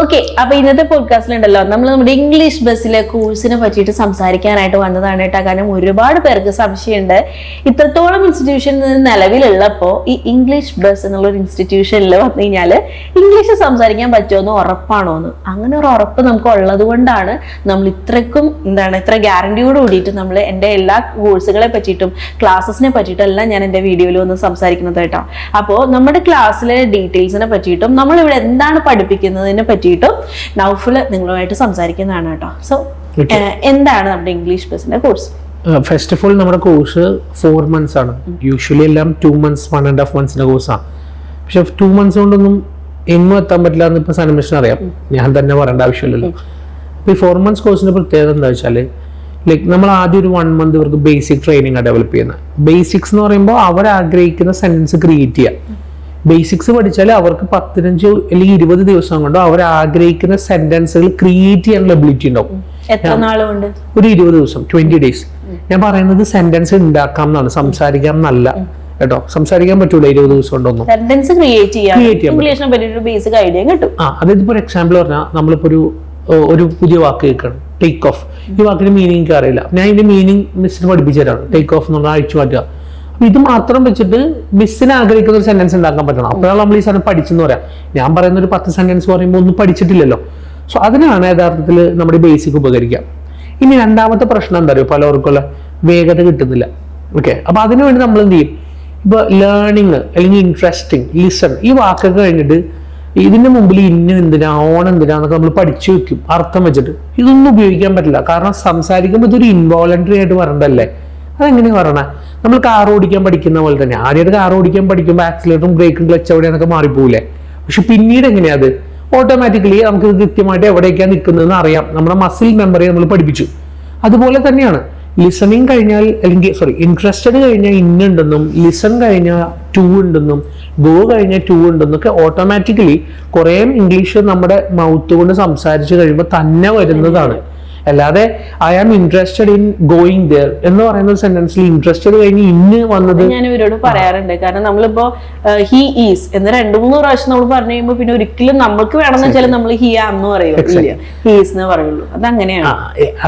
Okay അപ്പൊ ഇന്നത്തെ പോഡ്കാസ്റ്റിൽ ഉണ്ടല്ലോ നമ്മൾ നമ്മുടെ ഇംഗ്ലീഷ് ബസ്സിലെ കോഴ്സിനെ പറ്റിയിട്ട് സംസാരിക്കാനായിട്ട് വന്നതാണ് കേട്ടോ. കാരണം ഒരുപാട് പേർക്ക് സംശയമുണ്ട്. ഇത്രത്തോളം ഇൻസ്റ്റിറ്റ്യൂഷൻ നിലവിലുള്ളപ്പോ ഈ ഇംഗ്ലീഷ് ബസ് എന്നുള്ള ഒരു ഇൻസ്റ്റിറ്റ്യൂഷനിൽ വന്നു കഴിഞ്ഞാൽ ഇംഗ്ലീഷ് സംസാരിക്കാൻ പറ്റുമെന്ന് ഉറപ്പാണോ എന്ന്? അങ്ങനെ ഒരു ഉറപ്പ് നമുക്ക് ഉള്ളത് കൊണ്ടാണ് നമ്മൾ ഇത്രക്കും എന്താണ് ഇത്ര ഗ്യാരണ്ടിയോട് കൂടിയിട്ട് നമ്മൾ എന്റെ എല്ലാ കോഴ്സുകളെ പറ്റിയിട്ടും ക്ലാസ്സസിനെ പറ്റിയിട്ടും എല്ലാം ഞാൻ എന്റെ വീഡിയോയിൽ വന്ന് സംസാരിക്കുന്നത് കേട്ടോ. അപ്പോൾ നമ്മുടെ ക്ലാസ്സിലെ ഡീറ്റെയിൽസിനെ പറ്റിയിട്ടും നമ്മൾ ഇവിടെ എന്താണ് പഠിപ്പിക്കുന്നതിനെ പറ്റിയിട്ടും നൗഫിൽ നിങ്ങളുമായിട്ട് സംസാരിക്കുന്നതാണ് കേട്ടോ. സോ എന്താണ് നമ്മുടെ ഇംഗ്ലീഷ് ബസ്സിന്റെ കോഴ്സ് ഫസ്റ്റ് ഓഫ് ഓൾ നമ്മുടെ കോഴ്സ് ഫോർ മന്ത്സ് ആണ്. യൂഷ്വലി എല്ലാം two months one and half മന്ത്സിന്റെ കോഴ്സാണ് പക്ഷെ ടു മന്ത്സ് കൊണ്ടൊന്നും എങ്ങും എത്താൻ പറ്റില്ല എന്ന് ഇപ്പൊ സനമിഷൻ അറിയാം. ഞാൻ തന്നെ പറയേണ്ട ആവശ്യമില്ലല്ലോ. അപ്പൊ ഈ ഫോർ മന്ത്സ് കോഴ്സിന്റെ പ്രത്യേകത എന്താ വെച്ചാൽ ലൈക്ക് നമ്മൾ ആദ്യം ഒരു വൺ മന്ത് ഇവർക്ക് ബേസിക് ട്രെയിനിങ് ആണ് ഡെവലപ്പ് ചെയ്യുന്നത്. ബേസിക്സ് എന്ന് പറയുമ്പോൾ അവർ ആഗ്രഹിക്കുന്ന സെന്റൻസ് ക്രിയേറ്റ് ചെയ്യുക ബേസിക്സ് പഠിച്ചാൽ അവർക്ക് പത്തിനഞ്ച് അല്ലെങ്കിൽ ഇരുപത് ദിവസം കൊണ്ടോ അവർ ആഗ്രഹിക്കുന്ന സെന്റൻസുകൾ ക്രിയേറ്റ് ചെയ്യാനുള്ള എബിലിറ്റി ഉണ്ടാവും. ഒരു ഇരുപത് ദിവസം ട്വന്റി ഡേയ്സ് ഞാൻ പറയുന്നത് സെന്റൻസ് ഉണ്ടാക്കാം എന്നാണ് സംസാരിക്കാം എന്നല്ല. കേട്ടോ? സംസാരിക്കാൻ പറ്റൂല ഇരുപത് ദിവസം കൊണ്ടൊന്നും. സെന്റൻസ് ക്രിയേറ്റ് ചെയ്യാൻ ബേസിക് ഐഡിയ കിട്ടും. ആ അതായത് ഇപ്പോൾ ഒരു എക്സാമ്പിൾ പറഞ്ഞാൽ നമ്മളിപ്പോൾ ഒരു ഒരു പുതിയ വാക്ക് കേൾക്കണം. ടേക്ക് ഓഫ് ഈ വാക്കിന്റെ മീനിങ് അറിയില്ല ഞാൻ ഇതിന്റെ മീനിങ് മിസ്സിന് പഠിപ്പിച്ചു തരാം. ടേക്ക് ഓഫ് എന്നുള്ള അഴിച്ചു മാറ്റുക. ഇത് മാത്രം വെച്ചിട്ട് മിസ്സിനെ ആഗ്രഹിക്കുന്ന ഒരു സെന്റൻസ് ഉണ്ടാക്കാൻ പറ്റണം. അപ്പോഴാണ് നമ്മൾ ഈ സാധനം പഠിച്ചെന്ന് പറയാം. ഞാൻ പറയുന്ന ഒരു പത്ത് സെന്റൻസ് പറയുമ്പോൾ ഒന്നും പഠിച്ചിട്ടില്ലല്ലോ. സോ അതിനാണ് യഥാർത്ഥത്തിൽ നമ്മുടെ ബേസിക് ഉപകരിക്കുക. ഇനി രണ്ടാമത്തെ പ്രശ്നം എന്താ പറയുക പലർക്കുള്ള വേഗത കിട്ടുന്നില്ല. ഓക്കെ അപ്പൊ അതിനുവേണ്ടി നമ്മൾ എന്ത് ചെയ്യും? ഇപ്പൊ ലേണിങ് അല്ലെങ്കിൽ ഇൻട്രസ്റ്റിംഗ് ലിസൺ ഈ വാക്കൊക്കെ കഴിഞ്ഞിട്ട് ഇതിന്റെ മുമ്പിൽ ഇന്ന എന്തിനാ ഓൺ എന്തിനാന്നൊക്കെ നമ്മൾ പഠിച്ചു വെക്കും. അർത്ഥം വെച്ചിട്ട്. ഇതൊന്നും ഉപയോഗിക്കാൻ പറ്റില്ല. കാരണം സംസാരിക്കുമ്പോൾ ഇതൊരു ഇൻവോളണ്ടറി ആയിട്ട് പറയണ്ടല്ലേ അതെങ്ങനെയാ പറയണേ? നമ്മൾ കാർ ഓടിക്കാൻ പഠിക്കുന്ന പോലെ തന്നെ. ആദ്യമായിട്ട് കാർ ഓടിക്കാൻ പഠിക്കുമ്പോൾ ആക്സിലേറ്ററും ബ്രേക്കും ക്ലച്ച് എവിടെയാന്നൊക്കെ മാറിപ്പോവില്ലേ പക്ഷെ പിന്നീട് എങ്ങനെയാ അത്? ഓട്ടോമാറ്റിക്കലി നമുക്ക് കൃത്യമായിട്ട് എവിടേക്കാണ് നിൽക്കുന്നതെന്ന് അറിയാം. നമ്മുടെ മസിൽ മെമ്മറി നമ്മൾ പഠിപ്പിച്ചു. അതുപോലെ തന്നെയാണ്. ലിസണിങ് കഴിഞ്ഞാൽ അല്ലെങ്കിൽ സോറി ഇൻട്രസ്റ്റഡ് കഴിഞ്ഞാൽ ഇന്നുണ്ടെന്നും ലിസൺ കഴിഞ്ഞാൽ ടു ഉണ്ടെന്നും ഗോ കഴിഞ്ഞാൽ ടു ഉണ്ടെന്നും ഒക്കെ ഓട്ടോമാറ്റിക്കലി കുറേ ഇംഗ്ലീഷ് നമ്മുടെ മൗത്ത് കൊണ്ട് സംസാരിച്ച് കഴിയുമ്പോൾ തന്നെ വരുന്നതാണ്. അല്ലാതെ I am interested in going there എന്ന് പറയുന്ന സെന്റൻസിൽ ഇൻട്രസ്റ്റഡ് കഴിഞ്ഞ് ഇന്ന് വന്നത് ഞാൻ ഇവരോട് പറയാറുണ്ട്. കാരണം നമ്മളിപ്പോ ഹി ഈസ് എന്ന് രണ്ടു മൂന്ന് പ്രാവശ്യം നമ്മൾ പറഞ്ഞു കഴിയുമ്പോൾ പിന്നെ ഒരിക്കലും നമ്മൾക്ക് വേണമെന്ന് വെച്ചാൽ നമ്മൾ ഹി ആന്ന് പറയും. ഇല്ല. ഹീസ് എന്ന് പറയുള്ളൂ. അത് അങ്ങനെയാണ്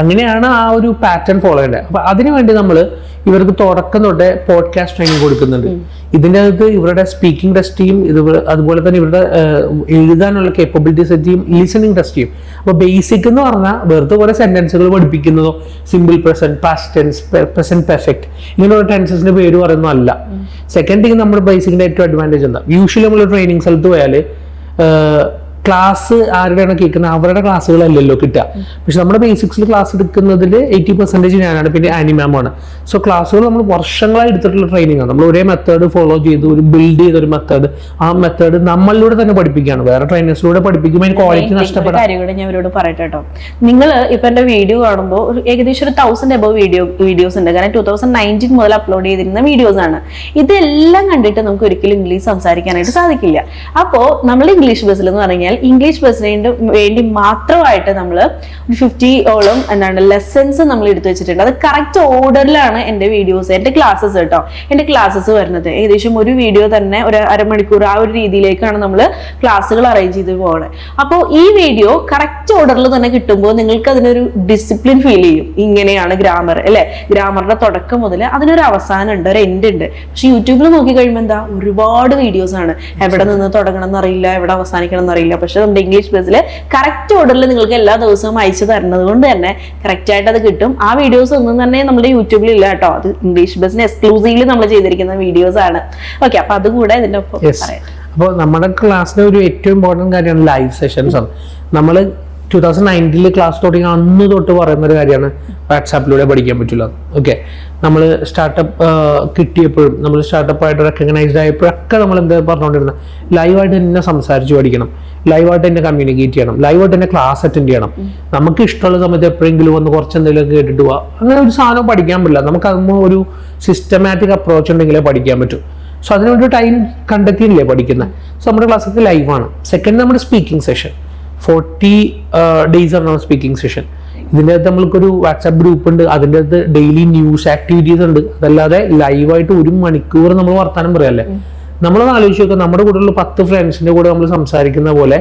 അങ്ങനെയാണ് ആ ഒരു പാറ്റേൺ ഫോളോ ചെയ്യേണ്ടത്. അപ്പൊ അതിനുവേണ്ടി നമ്മൾ ഇവർക്ക് തുടക്കം തൊട്ടേ പോഡ്കാസ്റ്റ് ട്രെയിനിങ് കൊടുക്കുന്നുണ്ട്. ഇതിന്റെ അകത്ത് ഇവരുടെ സ്പീക്കിംഗ് ടെസ്റ്റ് ചെയ്യും ഇത് അതുപോലെ തന്നെ ഇവരുടെ എഴുതാനുള്ള കേപ്പബിലിറ്റി സെറ്റ് ചെയ്യും ലിസണിങ് ടെസ്റ്റ് ചെയ്യും അപ്പൊ ബേസിക് എന്ന് പറഞ്ഞാൽ വെറുതെ കുറെ സെന്റൻസുകൾ പഠിപ്പിക്കുന്നതോ simple present past tense present perfect ഇങ്ങനെയുള്ള ടെൻസസിന്റെ പേര് പറയുന്നതല്ല അല്ല. സെക്കൻഡ് തിങ് നമ്മുടെ ബേസിക്കിന്റെ ഏറ്റവും അഡ്വാന്റേജ് എന്താ? യൂഷ്വലി നമ്മൾ ട്രെയിനിങ് സ്ഥലത്ത് പോയാൽ ക്ലാസ് ആരുടെയാണ് കേൾക്കുന്നത് അവരുടെ ക്ലാസ്സുകളല്ലല്ലോ കിട്ടുക. പക്ഷെ നമ്മുടെ ബേസിക്സിൽ ക്ലാസ് എടുക്കുന്നതിൽ എയ്റ്റി പെർസെന്റേജ് ഞാനാണ് പിന്നെ ആനിമാമാണ് സോ ക്ലാസ്സുകൾ നമ്മൾ വർഷങ്ങളായി എടുത്തിട്ടുള്ള ട്രെയിനിങ് ആണ്. നമ്മൾ ഒരേ മെത്തേഡ് ഫോളോ ചെയ്ത് ഒരു ബിൽഡ് ചെയ്ത ഒരു മെത്തേഡ് ആ മെത്തേഡ് നമ്മളിലൂടെ തന്നെ പഠിപ്പിക്കുകയാണ്. വേറെ ട്രെയിനേഴ്സിലൂടെ പഠിപ്പിക്കുമ്പോൾ അതിന് ക്വാളിറ്റി നഷ്ടപ്പെടാം. ഞാൻ ഇവരോട് പറയട്ടെ കേട്ടോ. നിങ്ങൾ ഇപ്പൊ എന്റെ വീഡിയോ കാണുമ്പോൾ ഏകദേശം ഒരു തൗസൻഡ് എബവ് വീഡിയോ വീഡിയോസ് ഉണ്ട്. കാരണം ടൂ തൗസൻഡ് നയന്റീൻ മുതൽ അപ്ലോഡ് ചെയ്തിരുന്ന വീഡിയോസ് ആണ്. ഇതെല്ലാം കണ്ടിട്ട് നമുക്ക് ഒരിക്കലും ഇംഗ്ലീഷ് സംസാരിക്കാനായിട്ട് സാധിക്കില്ല. അപ്പോൾ നമ്മൾ ഇംഗ്ലീഷ് ബസ്സിൽ എന്ന് പറഞ്ഞാൽ ഇംഗ്ലീഷ് ബസ്സിന് വേണ്ടി മാത്രമായിട്ട് നമ്മൾ ഒരു ഫിഫ്റ്റി ഓളം എന്താണ് ലെസൺസ് നമ്മൾ എടുത്തു വെച്ചിട്ടുണ്ട്. അത് കറക്റ്റ് ഓർഡറിലാണ് എന്റെ വീഡിയോസ് എന്റെ ക്ലാസ്സസ് കേട്ടോ. എന്റെ ക്ലാസ്സസ് വരുന്നത്. ഏകദേശം ഒരു വീഡിയോ തന്നെ ഒരു അരമണിക്കൂർ ആ ഒരു രീതിയിലേക്കാണ് നമ്മൾ ക്ലാസ്സുകൾ അറേഞ്ച് ചെയ്ത് പോകുന്നത് അപ്പോൾ ഈ വീഡിയോ കറക്റ്റ് ഓർഡറിൽ തന്നെ കിട്ടുമ്പോൾ നിങ്ങൾക്ക് അതിനൊരു ഡിസിപ്ലിൻ ഫീൽ ചെയ്യും. ഇങ്ങനെയാണ് ഗ്രാമർ അല്ലെ? ഗ്രാമറിന്റെ തുടക്കം മുതൽ അതിനൊരു അവസാനം ഉണ്ട് ഒരു എൻഡ് ഉണ്ട്. പക്ഷെ യൂട്യൂബിൽ നോക്കി കഴിയുമ്പോൾ എന്താ? ഒരുപാട് വീഡിയോസ് ആണ്. എവിടെ നിന്ന് തുടങ്ങണം എന്നറിയില്ല എവിടെ അവസാനിക്കണം എന്നറിയില്ല. പക്ഷെ നമ്മുടെ ഇംഗ്ലീഷ് ബസ്സിൽ കറക്റ്റ് ഓർഡറിൽ നിങ്ങൾക്ക് എല്ലാ ദിവസവും അയച്ചു തരുന്നത് കൊണ്ട് തന്നെ കറക്റ്റ് ആയിട്ട് അത് കിട്ടും. ആ വീഡിയോസ് ഒന്നും തന്നെ നമ്മുടെ യൂട്യൂബിൽ ഇല്ല കേട്ടോ. അത് ഇംഗ്ലീഷ് ബസ്സിന് എക്സ്ക്ലൂസീവ്ലി നമ്മൾ ചെയ്തിരിക്കുന്ന വീഡിയോസ് ആണ്. ഓക്കെ അപ്പൊ അതുകൂടെ ഇതിന്റെ ഒപ്പം പറയാം. അപ്പോൾ നമ്മുടെ ക്ലാസ്സിലെ ഒരു ഏറ്റവും ഇമ്പോർട്ടന്റ് കാര്യമാണ് ലൈവ് സെഷൻസ് ആണ്. നമ്മൾ ടൂ തൗസൻഡ് നയന്റീനിൽ ക്ലാസ് തുടങ്ങി അന്ന് തൊട്ട് പറയുന്ന ഒരു കാര്യമാണ് വാട്സാപ്പിലൂടെ പഠിക്കാൻ പറ്റില്ല. ഓക്കെ നമ്മൾ സ്റ്റാർട്ടപ്പ് കിട്ടിയപ്പോഴും നമ്മൾ സ്റ്റാർട്ടപ്പ് ആയിട്ട് റെക്കഗ്നൈസ്ഡ് ആയപ്പോഴൊക്കെ നമ്മൾ എന്താ പറഞ്ഞുകൊണ്ടിരുന്നത് ലൈവായിട്ട് തന്നെ സംസാരിച്ച് പഠിക്കണം. ലൈവായിട്ട് തന്നെ കമ്മ്യൂണിക്കേറ്റ് ചെയ്യണം. ലൈവായിട്ട് തന്നെ ക്ലാസ് അറ്റൻഡ് ചെയ്യണം. നമുക്ക് ഇഷ്ടമുള്ള സമയത്ത് എപ്പോഴെങ്കിലും വന്ന് കുറച്ച് എന്തെങ്കിലും കേട്ടിട്ട് പോവാം. അങ്ങനെ ഒരു സാധനം പഠിക്കാൻ പറ്റില്ല. നമുക്ക് അതൊന്നും ഒരു സിസ്റ്റമാറ്റിക് അപ്രോച്ച് ഉണ്ടെങ്കിലേ പഠിക്കാൻ പറ്റൂ. സോ അതിനുവേണ്ടി ടൈം കണ്ടെത്തിയില്ലേ പഠിക്കുന്നത് സോ നമ്മുടെ ക്ലാസ്സൊക്കെ ലൈവാണ് സെക്കൻഡ് നമ്മുടെ സ്പീക്കിംഗ് സെഷൻ ഫോർട്ടി ഡേയ്സ് ആണ് നമ്മുടെ സ്പീക്കിംഗ് സെഷൻ ഇതിന്റെ അകത്ത് നമ്മൾക്കൊരു വാട്സാപ്പ് ഗ്രൂപ്പ് ഉണ്ട്. അതിന്റെ അകത്ത് ഡെയിലി ന്യൂസ് ആക്ടിവിറ്റീസ് ഉണ്ട്. അതല്ലാതെ ലൈവായിട്ട് ഒരു മണിക്കൂർ നമ്മൾ വർത്താനം പറയാല്ലേ നമ്മളൊന്ന് ആലോചിച്ച് നോക്കുക നമ്മുടെ കൂടെയുള്ള പത്ത് ഫ്രണ്ട്സിന്റെ കൂടെ നമ്മൾ സംസാരിക്കുന്ന പോലെ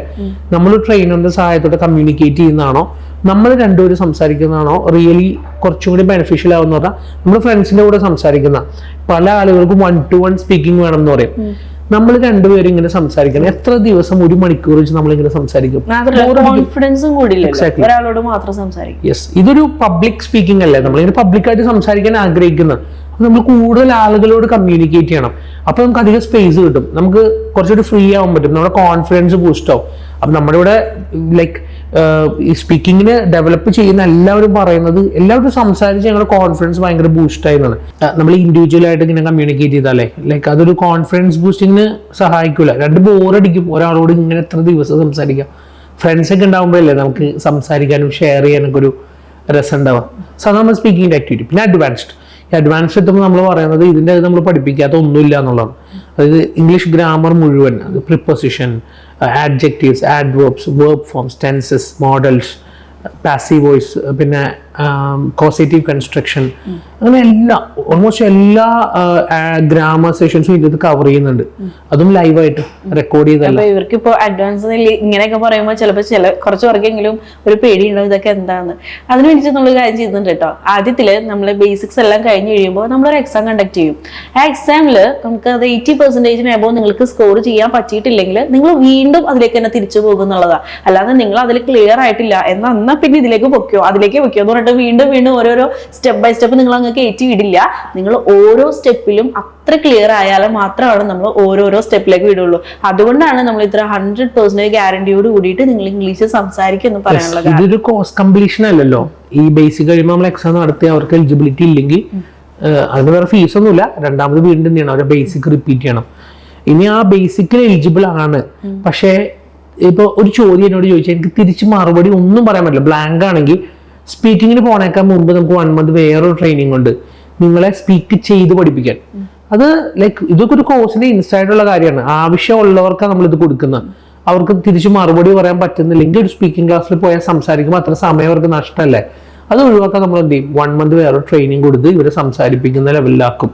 നമ്മൾ ട്രെയിനറിന്റെ സഹായത്തോടെ കമ്മ്യൂണിക്കേറ്റ് ചെയ്യുന്നതാണോ? നമ്മൾ രണ്ടുപേരും സംസാരിക്കുന്നതാണോ? റിയലി കുറച്ചും കൂടി ബെനിഫിഷ്യൽ ആവുന്ന പറഞ്ഞാൽ നമ്മൾ ഫ്രണ്ട്സിന്റെ കൂടെ സംസാരിക്കുന്ന പല ആളുകൾക്കും വൺ ടു വൺ സ്പീക്കിംഗ് വേണം എന്ന് പറയും. നമ്മൾ രണ്ടുപേരും ഇങ്ങനെ സംസാരിക്കണം. എത്ര ദിവസം ഒരു മണിക്കൂർ വെച്ച് നമ്മൾ ഇങ്ങനെ സംസാരിക്കും? കോൺഫിഡൻസും ഒരാളോട് മാത്രം സംസാരിക്കും. യെസ് ഇതൊരു പബ്ലിക് സ്പീക്കിംഗ് അല്ലേ? നമ്മളിങ്ങനെ പബ്ലിക്കായിട്ട് സംസാരിക്കാൻ ആഗ്രഹിക്കുന്നത് നമ്മൾ കൂടുതൽ ആളുകളോട് കമ്മ്യൂണിക്കേറ്റ് ചെയ്യണം. അപ്പൊ നമുക്ക് അധികം സ്പേസ് കിട്ടും. നമുക്ക് കുറച്ചുകൂടി ഫ്രീ ആവാൻ പറ്റും. നമ്മുടെ കോൺഫിഡൻസ് ബൂസ്റ്റ് ആവും. അപ്പൊ നമ്മുടെ ഇവിടെ ലൈക്ക് ഈ സ്പീക്കിങ്ങിന് ഡെവലപ്പ് ചെയ്യുന്ന എല്ലാവരും പറയുന്നത് എല്ലാവരും സംസാരിച്ച് ഞങ്ങളുടെ കോൺഫിഡൻസ് ഭയങ്കര ബൂസ്റ്റ് എന്നാണ് നമ്മൾ ഇൻഡിവിജ്വൽ ആയിട്ട് ഇങ്ങനെ കമ്മ്യൂണിക്കേറ്റ് ചെയ്താലേ ലൈക്ക് അതൊരു കോൺഫിഡൻസ് ബൂസ്റ്റിങ്ങിന് സഹായിക്കില്ല രണ്ട് ബോറടിക്കും ഒരാളോട് ഇങ്ങനെ എത്ര ദിവസം സംസാരിക്കാം. ഫ്രണ്ട്സ് ഒക്കെ ഉണ്ടാകുമ്പോഴല്ലേ നമുക്ക് സംസാരിക്കാനും ഷെയർ ചെയ്യാനൊക്കെ ഒരു രസം ഉണ്ടാവാം സോ നമ്മൾ സ്പീക്കിംഗ് ആക്ടിവിറ്റി പിന്നെ അഡ്വാൻസ്ഡ് ഈ അഡ്വാൻസ്ഡ് എത്തുമ്പോൾ നമ്മൾ പറയുന്നത് ഇതിന്റെ നമ്മൾ പഠിപ്പിക്കാത്ത ഒന്നുമില്ല എന്നുള്ളതാണ്. അതായത് ഇംഗ്ലീഷ് ഗ്രാമർ മുഴുവൻ preposition adjectives adverbs verb forms tenses modals passive voice പിന്നെ causative construction അങ്ങനെ എല്ലാ ഓൾമോസ്റ്റ് എല്ലാ ഗ്രാമ സെഷൻസും ഇതിൽ കവർ ചെയ്യുന്നുണ്ട്. അതും ലൈവായിട്ട് റെക്കോർഡ് ചെയ്തല്ല ഇവർക്ക് ഇപ്പോൾ അഡ്വാൻസ് ഇങ്ങനെയൊക്കെ പറയുമ്പോൾ ചിലപ്പോൾ ചില കുറച്ച് പേർക്കെങ്കിലും ഒരു പേടിയുണ്ടാവും ഇതൊക്കെ എന്താണ് അതിന് വേണ്ടിയിട്ട് നമ്മൾ കാര്യം ചെയ്യുന്നുണ്ട് കേട്ടോ. ആദ്യത്തിൽ നമ്മൾ ബേസിക്സ് എല്ലാം കഴിഞ്ഞ് കഴിയുമ്പോൾ നമ്മളൊരു എക്സാം കണ്ടക്ട് ചെയ്യും. ആ എക്സാമിൽ നമുക്ക് അത് എയ്റ്റി പെർസെന്റേജിന് എബോ നിങ്ങൾക്ക് സ്കോർ ചെയ്യാൻ പറ്റിയിട്ടില്ലെങ്കിൽ നിങ്ങൾ വീണ്ടും അതിലേക്ക് തന്നെ തിരിച്ചു പോകുന്നുള്ളതാണ് അല്ലാതെ നിങ്ങൾ അതിൽ ക്ലിയർ ആയിട്ടില്ല എന്നാൽ എന്നാ പിന്നെ ഇതിലേക്ക് പൊക്കോ അതിലേക്ക് പൊക്കോ എന്ന് പറഞ്ഞിട്ട് വീണ്ടും വീണ്ടും ഓരോരോ സ്റ്റെപ്പ് ബൈ സ്റ്റെപ്പ് നിങ്ങൾ അങ്ങ് കയറ്റി വിടില്ല നിങ്ങൾ ഓരോ സ്റ്റെപ്പിലും അത്ര ക്ലിയർ ആയാലും മാത്രമാണ് നമ്മൾ ഓരോരോ സ്റ്റെപ്പിലേക്ക് വിടുള്ളൂ. അതുകൊണ്ടാണ് നമ്മൾ ഇത്ര ഹൺഡ്രഡ് പെർസെന്റേജ് ഗ്യാരണ്ടിയോട് കൂടിയിട്ട് നിങ്ങൾ ഇംഗ്ലീഷ് സംസാരിക്കും എന്ന് പറയാനുള്ളത് ഇതൊരു കോഴ്സ് കംപ്ലീഷൻ അല്ലല്ലോ. ഈ ബേസിക് കഴിയുമ്പോൾ നമ്മൾ എക്സാം നടത്തി അവർക്ക് എലിജിബിലിറ്റി ഇല്ലെങ്കിൽ അതിന് വേറെ ഫീസ് ഒന്നുമില്ല. രണ്ടാമത് വീണ്ടും ചെയ്യണം. അവരെ ബേസിക് റിപ്പീറ്റ് ചെയ്യണം. ഇനി ആ ബേസിക്കിൽ എലിജിബിൾ ആണ്. പക്ഷേ ഇപ്പൊ ഒരു ചോദ്യം എന്നോട് ചോദിച്ചാൽ എനിക്ക് തിരിച്ച് മറുപടി ഒന്നും പറയാൻ പറ്റില്ല. ബ്ലാങ്ക് ആണെങ്കിൽ സ്പീക്കിങ്ങിന് പോണേക്കാൾ മുമ്പ് നമുക്ക് വൺ മന്ത് വേറൊരു ട്രെയിനിങ് ഉണ്ട്. നിങ്ങളെ സ്പീക്ക് ചെയ്ത് പഠിപ്പിക്കാൻ. അത് ലൈക്ക് ഇതൊക്കെ ഒരു കോഴ്സിന്റെ ഇൻസൈഡുള്ള കാര്യമാണ്. ആവശ്യമുള്ളവർക്കാണ് നമ്മൾ ഇത് കൊടുക്കുന്നത്. അവർക്ക് തിരിച്ച് മറുപടി പറയാൻ പറ്റുന്നില്ലെങ്കിൽ ഒരു സ്പീക്കിംഗ് ക്ലാസ്സിൽ പോയാൽ സംസാരിക്കുമ്പോൾ അത്ര സമയം അവർക്ക് നഷ്ടമല്ലേ? അത് ഒഴിവാക്കാൻ നമ്മൾ എന്ത് ചെയ്യും? വൺ മന്ത് വേറെ ട്രെയിനിങ് കൊടുത്ത് ഇവരെ സംസാരിപ്പിക്കുന്ന ലെവലിലാക്കും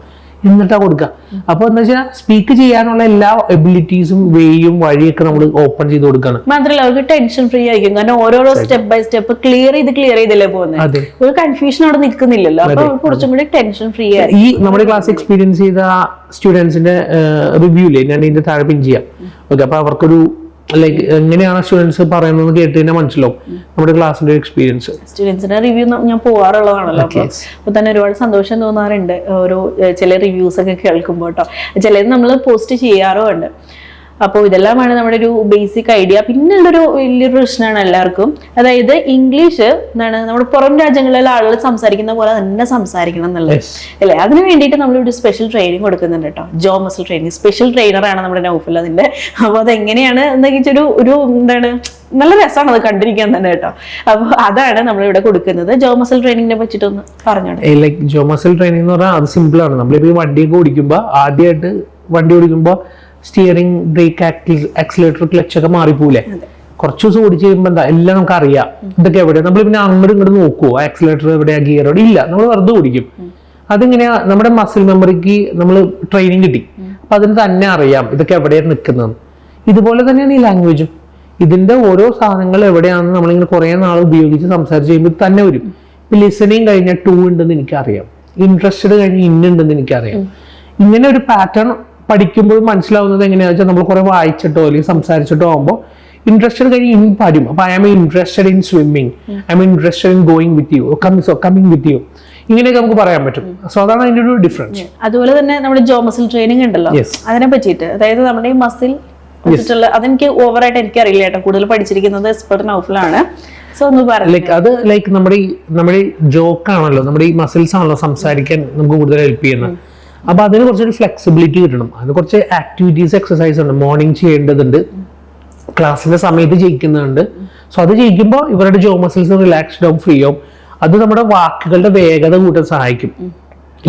എന്നിട്ടാ കൊടുക്കുക അപ്പൊ എന്താ വെച്ചാൽ സ്പീക്ക് ചെയ്യാനുള്ള എല്ലാ എബിലിറ്റീസും വേയും വഴിയൊക്കെ നമ്മൾ ഓപ്പൺ ചെയ്ത് കൊടുക്കുകയാണ് മാത്രമല്ല അവർക്ക് ടെൻഷൻ ഫ്രീ ആയിരിക്കും. കാരണം ഓരോരോ സ്റ്റെപ്പ് ബൈ സ്റ്റെപ്പ് ക്ലിയർ ചെയ്ത് ക്ലിയർ ചെയ്തല്ലേ പോകുന്നത് അതെ. ഒരു കൺഫ്യൂഷൻ അവിടെ നിൽക്കുന്നില്ലല്ലോ. അപ്പൊ കുറച്ചും കൂടി ടെൻഷൻ ഫ്രീ ആയി ഈ നമ്മുടെ ക്ലാസ് എക്സ്പീരിയൻസ് ചെയ്ത സ്റ്റുഡൻസിന്റെ റിവ്യൂലേ ഞാൻ ഇതിന്റെ താഴെ പിൻ ചെയ്യാം. ഓക്കെ അപ്പൊ അവർക്കൊരു ലൈക്ക് എങ്ങനെയാണ് സ്റ്റുഡൻസ് പറയുന്നത് കേട്ട് തന്നെ മനസ്സിലാവും. നമ്മുടെ ക്ലാസ്സിന്റെ എക്സ്പീരിയൻസ് സ്റ്റുഡൻസിന്റെ റിവ്യൂ ഞാൻ പോവാറുള്ളതാണല്ലോ. അപ്പൊ തന്നെ ഒരുപാട് സന്തോഷം തോന്നാറുണ്ട്. ഓരോ ചില റിവ്യൂസ് ഒക്കെ കേൾക്കുമ്പോൾ കേട്ടോ ചിലത് നമ്മൾ പോസ്റ്റ് ചെയ്യാറുമുണ്ട് അപ്പോൾ ഇതെല്ലാമാണ് നമ്മുടെ ഒരു ബേസിക് ഐഡിയ പിന്നെ ഉള്ളൊരു വലിയൊരു പ്രശ്നമാണ് എല്ലാവർക്കും. അതായത് ഇംഗ്ലീഷ് എന്താണ് നമ്മുടെ പുറം രാജ്യങ്ങളിലെ ആളുകൾ സംസാരിക്കുന്ന പോലെ തന്നെ സംസാരിക്കണം എന്നുള്ളത്. അല്ലേ? അതിന് വേണ്ടിയിട്ട് നമ്മളൊരു ഒരു സ്പെഷ്യൽ ട്രെയിനിങ് കൊടുക്കുന്നുണ്ട് കേട്ടോ. ജോ മസിൽ ട്രെയിനിങ് സ്പെഷ്യൽ ട്രെയിനറാണ് നമ്മുടെ നൗഫിൽ അതിന്റെ. അപ്പോൾ അതെങ്ങനെയാണ് എന്നൊക്കെ ഒരു ഒരു എന്താണ് നല്ല രസമാണ് അത് കണ്ടിരിക്കാൻ തന്നെ കേട്ടോ. അപ്പോൾ അതാണ് നമ്മളിവിടെ കൊടുക്കുന്നത്. ജോ മസിൽ ട്രെയിനിങ്ങിനെ പറ്റിയിട്ടൊന്ന് പറഞ്ഞോട്ടെ ലൈക്ക് ജോമസൽ ട്രെയിനിങ് എന്ന് പറഞ്ഞാൽ അത് സിമ്പിൾ ആണ്. നമ്മളിപ്പോ ഈ വണ്ടിയൊക്കെ ഓടിക്കുമ്പോൾ ആദ്യമായിട്ട് വണ്ടി ഓടിക്കുമ്പോൾ സ്റ്റിയറിംഗ് ബ്രേക്ക് ആക്സിലേറ്റർ ക്ലച്ച് ഒക്കെ മാറിപ്പോലെ കുറച്ച് ദിവസം ഓടിച്ച് കഴിയുമ്പോൾ എന്താ എല്ലാം നമുക്ക് അറിയാം. ഇതൊക്കെ എവിടെയാ? നമ്മൾ പിന്നെ അങ്ങോട്ട് ഇങ്ങോട്ട് നോക്കുവോ? ആക്സിലേറ്റർ എവിടെയാ? ഗിയർ എവിടെ ഇല്ല. നമ്മൾ വെറുതെ ഓടിക്കും. അതിങ്ങനെയാ? നമ്മുടെ മസിൽ മെമ്മറിക്ക് നമ്മൾ ട്രെയിനിങ് കിട്ടി. അപ്പൊ അതിന് തന്നെ അറിയാം ഇതൊക്കെ എവിടെയാണ് നിൽക്കുന്നത് ഇതുപോലെ തന്നെയാണ് ഈ ലാംഗ്വേജും ഇതിന്റെ ഓരോ സാധനങ്ങൾ എവിടെയാണെന്ന് നമ്മളിങ്ങനെ കുറെ നാൾ ഉപയോഗിച്ച് സംസാരിച്ച് കഴിയുമ്പോൾ തന്നെ വരും. ഇപ്പൊ ലിസണിങ് കഴിഞ്ഞാൽ ടു ഉണ്ടെന്ന് എനിക്കറിയാം. ഇൻട്രസ്റ്റഡ് കഴിഞ്ഞ് ഇന്നുണ്ടെന്ന് എനിക്കറിയാം. ഇങ്ങനെ ഒരു പാറ്റേൺ പഠിക്കുമ്പോൾ മനസ്സിലാവുന്നത് എങ്ങനെയാണെന്ന് വെച്ചാൽ നമ്മൾ കുറെ വായിച്ചിട്ടോ അല്ലെങ്കിൽ സംസാരിച്ചിട്ടോ ആകുമ്പോൾ ഇൻട്രസ്റ്റഡ് കഴിഞ്ഞ് ഇൻ പാടും അപ്പൊ I am interested in swimming I am interested in going with you coming coming with you ഇങ്ങനെയൊക്കെ നമുക്ക് പറയാൻ പറ്റും. സോ അതാണ് അതിന്റെ ഒരു ഡിഫറൻസ് അതുപോലെ തന്നെ നമ്മുടെ ജോ മസിൽ ട്രെയിനിങ് ഉണ്ടല്ലോ. അതിനെ പറ്റിയിട്ട്. അതായത് നമ്മുടെ ഈ മസിൽ അതെനിക്ക് ഓവറായിട്ട് എനിക്ക് അറിയില്ല കേട്ടോ. കൂടുതൽ പഠിച്ചിരിക്കുന്നത് എക്സ്പെർട്ട് നൗഫിലാണ്. സോ ഒന്ന് പറഞ്ഞു ലൈക്ക് അത് ലൈക്ക് നമ്മുടെ ഈ നമ്മുടെ ജോക്കാണല്ലോ നമ്മുടെ ഈ മസിൽസ് ആണല്ലോ സംസാരിക്കാൻ നമുക്ക് കൂടുതൽ ഹെൽപ്പ് ചെയ്യുന്നത്. അപ്പൊ അതിന് കുറച്ചൊരു ഫ്ലെക്സിബിലിറ്റി കിട്ടണം. അതിന് കുറച്ച് ആക്ടിവിറ്റീസ് എക്സസൈസ് ഉണ്ട്. മോർണിംഗ് ചെയ്യേണ്ടതുണ്ട്. ക്ലാസ്സിന്റെ സമയത്ത് ജയിക്കുന്നുണ്ട് സോ അത് ജയിക്കുമ്പോൾ ഇവരുടെ ജോ മസിൽസ് റിലാക്സ്ഡ് ആവും ഫ്രീ ആവും. അത് നമ്മുടെ വാക്കുകളുടെ വേഗത കൂട്ടാൻ സഹായിക്കും.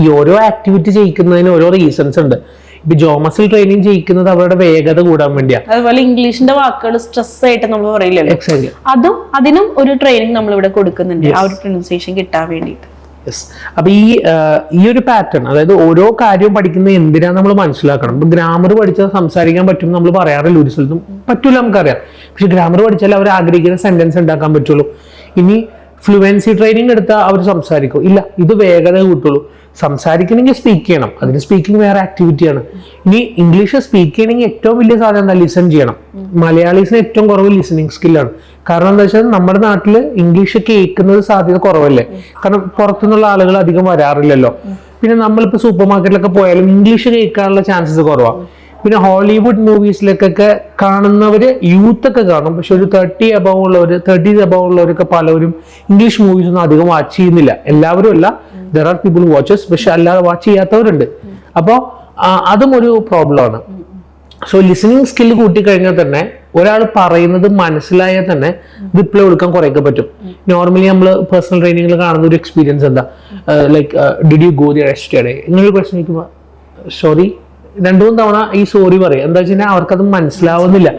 ഈ ഓരോ ആക്ടിവിറ്റി ചെയ്യിക്കുന്നതിന് ഓരോ റീസൺസ് ഉണ്ട്. ഇപ്പൊ ജോമസിൽ ട്രെയിനിങ് ചെയ്യിക്കുന്നത് അവരുടെ വേഗത കൂടാൻ വേണ്ടിയാണ് അതുപോലെ ഇംഗ്ലീഷിന്റെ വാക്കുകൾ സ്ട്രെസ് ആയിട്ട് നമ്മൾ പറയില്ലല്ലോ. അതും അതിനും ഒരു ട്രെയിനിങ് നമ്മൾ ഇവിടെ കൊടുക്കുന്നുണ്ട്. ആ ഒരു പ്രൊനൗൺസിയേഷൻ കിട്ടാൻ വേണ്ടിയിട്ട്. യെസ് അപ്പൊ ഈ ഈ ഒരു പാറ്റേൺ അതായത് ഓരോ കാര്യവും പഠിക്കുന്നത് എന്തിനാ നമ്മൾ മനസ്സിലാക്കണം. ഇപ്പൊ ഗ്രാമർ പഠിച്ചാൽ സംസാരിക്കാൻ പറ്റും നമ്മൾ പറയാറില്ല ഒരു സ്ഥലത്തും. പറ്റൂല നമുക്കറിയാം. പക്ഷെ ഗ്രാമർ പഠിച്ചാൽ അവർ ആഗ്രഹിക്കുന്ന സെന്റൻസ് ഉണ്ടാക്കാൻ പറ്റുള്ളൂ. ഇനി ഫ്ലുവൻസി ട്രെയിനിങ് എടുത്താൽ അവർ സംസാരിക്കും. ഇല്ല ഇത് വേഗത കൂട്ടുള്ളൂ. സംസാരിക്കണമെങ്കിൽ സ്പീക്ക് ചെയ്യണം. അതിന് സ്പീക്കിംഗ് വേറെ ആക്ടിവിറ്റിയാണ് ഇനി ഇംഗ്ലീഷ് സ്പീക്ക് ചെയ്യണമെങ്കിൽ ഏറ്റവും വലിയ സാധനം എന്താ? ലിസൺ ചെയ്യണം. മലയാളീസിന് ഏറ്റവും കുറവ് ലിസണിങ് സ്കില്ലാണ് കാരണം എന്താ വെച്ചാൽ നമ്മുടെ നാട്ടിൽ ഇംഗ്ലീഷ് കേൾക്കുന്നത് സാധ്യത കുറവല്ലേ? കാരണം പുറത്തുനിന്നുള്ള ആളുകൾ അധികം വരാറില്ലല്ലോ. പിന്നെ നമ്മളിപ്പോൾ സൂപ്പർ മാർക്കറ്റിലൊക്കെ പോയാലും ഇംഗ്ലീഷ് കേൾക്കാനുള്ള ചാൻസസ് കുറവാണ് പിന്നെ ഹോളിവുഡ് മൂവീസിലേക്കൊക്കെ കാണുന്നവര് യൂത്ത് ഒക്കെ കാണും. പക്ഷെ ഒരു തേർട്ടി അബവ് ഉള്ളവർ തേർട്ടീസ് അബവ് ഉള്ളവരൊക്കെ പലവരും ഇംഗ്ലീഷ് മൂവീസ് ഒന്നും അധികം വാച്ച് ചെയ്യുന്നില്ല. എല്ലാവരും അല്ല. ദർ ആർ പീപ്പിൾ വാച്ചസ് പക്ഷെ അല്ലാതെ വാച്ച് ചെയ്യാത്തവരുണ്ട്. അപ്പോൾ അതും ഒരു പ്രോബ്ലമാണ് സോ ലിസണിങ് സ്കിൽ കൂട്ടിക്കഴിഞ്ഞാൽ തന്നെ ഒരാൾ പറയുന്നത് മനസ്സിലായാൽ തന്നെ റിപ്ലൈ കൊടുക്കാൻ കുറേയൊക്കെ പറ്റും. നോർമലി നമ്മൾ പേഴ്സണൽ ട്രെയിനിങ്ങിൽ കാണുന്ന ഒരു എക്സ്പീരിയൻസ് എന്താ? Like did you go the yesterday ഇങ്ങനെ ഒരു ക്വസ്റ്റൻ ചോദിക്കുമ്പോൾ സോറി രണ്ടു മൂന്ന് തവണ ഈ സോറി പറയും. എന്താ വെച്ചാൽ അവർക്കത് മനസ്സിലാവുന്നില്ല.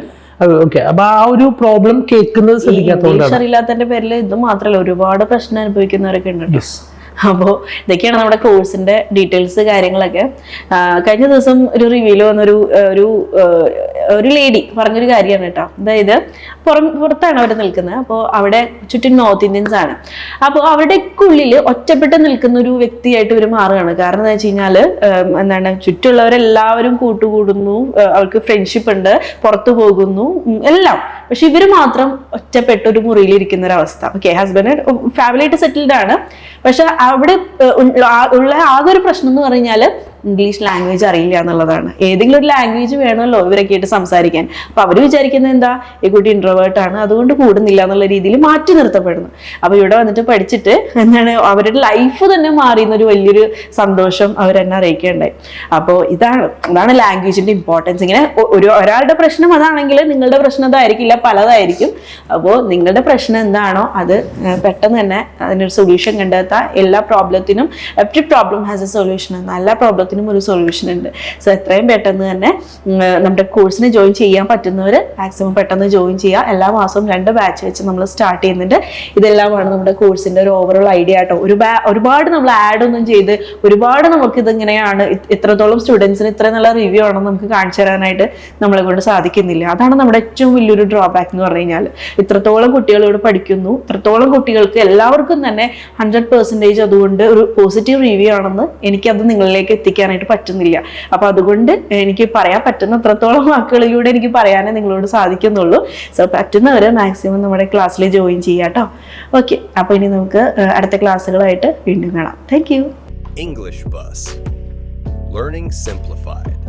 ഓക്കെ അപ്പൊ ആ ഒരു പ്രോബ്ലം കേൾക്കുന്നത് ശ്രദ്ധിക്കാത്തതുകൊണ്ടാണ്. അറിയില്ലാത്തതിന്റെ പേരിൽ ഇത് മാത്രമല്ല ഒരുപാട് പ്രശ്നം അനുഭവിക്കുന്നവരൊക്കെ ഉണ്ട് അപ്പോൾ ഇതൊക്കെയാണ് നമ്മുടെ കോഴ്സിന്റെ ഡീറ്റെയിൽസ് കാര്യങ്ങളൊക്കെ. കഴിഞ്ഞ ദിവസം ഒരു റിവ്യൂൽ വന്നൊരു ഒരു ഒരു ലേഡി പറഞ്ഞൊരു കാര്യമാണ് കേട്ടോ. അതായത് പുറം പുറത്താണ് അവർ നിൽക്കുന്നത്. അപ്പോൾ അവിടെ ചുറ്റും നോർത്ത് ഇന്ത്യൻസ് ആണ്. അപ്പോൾ അവരുടെയൊക്കെ ഉള്ളിൽ ഒറ്റപ്പെട്ട് നിൽക്കുന്ന ഒരു വ്യക്തിയായിട്ട് ഇവർ മാറുകയാണ്. കാരണം എന്താ വെച്ച് കഴിഞ്ഞാൽ എന്താണ് ചുറ്റുള്ളവരെല്ലാവരും കൂട്ടുകൂടുന്നു. അവർക്ക് ഫ്രണ്ട്ഷിപ്പ് ഉണ്ട്. പുറത്തു പോകുന്നു. എല്ലാം. പക്ഷെ ഇവർ മാത്രം ഒറ്റപ്പെട്ട ഒരു മുറിയിൽ ഇരിക്കുന്ന ഒരു അവസ്ഥ. ഓക്കെ ഹസ്ബൻഡ് ഫാമിലി ആയിട്ട് സെറ്റിൽഡ് ആണ്. പക്ഷെ അവിടെ ഉള്ള ആകെ ഒരു പ്രശ്നം എന്ന് പറഞ്ഞാൽ ഇംഗ്ലീഷ് ലാംഗ്വേജ് അറിയില്ല എന്നുള്ളതാണ്. ഏതെങ്കിലും ഒരു ലാംഗ്വേജ് വേണമല്ലോ ഇവരൊക്കെ ആയിട്ട് സംസാരിക്കാൻ. അപ്പൊ അവർ വിചാരിക്കുന്നത് എന്താ? ഈ കുട്ടി ഇൻട്രോവേർട്ട് ആണ് അതുകൊണ്ട് കൂടുന്നില്ല എന്നുള്ള രീതിയിൽ മാറ്റി നിർത്തപ്പെടുന്നു. അപ്പൊ ഇവിടെ വന്നിട്ട് പഠിച്ചിട്ട് എന്താണ്? അവരുടെ ലൈഫ് തന്നെ മാറിയുന്ന ഒരു വലിയൊരു സന്തോഷം അവരെന്നെ അറിയിക്കേണ്ടായി അപ്പോൾ ഇതാണ് അതാണ് ലാംഗ്വേജിന്റെ ഇമ്പോർട്ടൻസ് ഇങ്ങനെ ഒരു ഒരാളുടെ പ്രശ്നം അതാണെങ്കിൽ നിങ്ങളുടെ പ്രശ്നം അതായിരിക്കില്ല പലതായിരിക്കും. അപ്പോൾ നിങ്ങളുടെ പ്രശ്നം എന്താണോ അത് പെട്ടെന്ന് തന്നെ അതിനൊരു സൊല്യൂഷൻ കണ്ടെത്താം. എല്ലാ പ്രോബ്ലത്തിനും every problem has a solution എല്ലാ എല്ലാ പ്രോബ്ലത്തിനും ഒരു സൊല്യൂഷൻ ഉണ്ട്. സോ എത്രയും പെട്ടെന്ന് തന്നെ നമ്മുടെ കോഴ്സിന് ജോയിൻ ചെയ്യാൻ പറ്റുന്നവർ മാക്സിമം പെട്ടെന്ന് ജോയിൻ ചെയ്യുക. എല്ലാ മാസവും രണ്ട് ബാച്ച് വെച്ച് നമ്മൾ സ്റ്റാർട്ട് ചെയ്യുന്നുണ്ട്. ഇതെല്ലാമാണ് നമ്മുടെ കോഴ്സിന്റെ ഒരു ഓവറോൾ ഐഡിയ ആട്ടോ ഒരു ഒരുപാട് നമ്മൾ ആഡ് ഒന്നും ചെയ്ത് ഒരുപാട് നമുക്ക് ഇതിങ്ങനെയാണ്. ഇത് ഇത്രത്തോളം സ്റ്റുഡൻസിന് ഇത്ര നല്ല റിവ്യൂ ആണെന്ന് നമുക്ക് കാണിച്ചു തരാനായിട്ട് നമ്മളെ കൊണ്ട് സാധിക്കുന്നില്ല. അതാണ് നമ്മുടെ ഏറ്റവും വലിയൊരു ഡ്രോബാക്ക് എന്ന് പറഞ്ഞു കഴിഞ്ഞാൽ ഇത്രത്തോളം കുട്ടികൾ ഇവിടെ പഠിക്കുന്നു. ഇത്രത്തോളം കുട്ടികൾക്ക് എല്ലാവർക്കും തന്നെ ഹൺഡ്രഡ് പെർസെന്റേജ് അതുകൊണ്ട് ഒരു പോസിറ്റീവ് റിവ്യൂ ആണെന്ന് എനിക്കത് നിങ്ങളിലേക്ക് എത്തിക്കാനായിട്ട് പറ്റുന്നില്ല. അപ്പൊ അതുകൊണ്ട് എനിക്ക് പറയാൻ പറ്റുന്ന അത്രത്തോളം വാക്കുകളിലൂടെ എനിക്ക് പറയാനേ നിങ്ങളോട് സാധിക്കുന്നുള്ളൂ. സോ പറ്റുന്നവർ മാക്സിമം നമ്മുടെ ക്ലാസ്സിൽ ജോയിൻ ചെയ്യാം കേട്ടോ ഓക്കെ അപ്പൊ ഇനി നമുക്ക് അടുത്ത ക്ലാസ്സുകളായിട്ട് വീണ്ടും കാണാം. Thank you English Bus. Learning Simplified.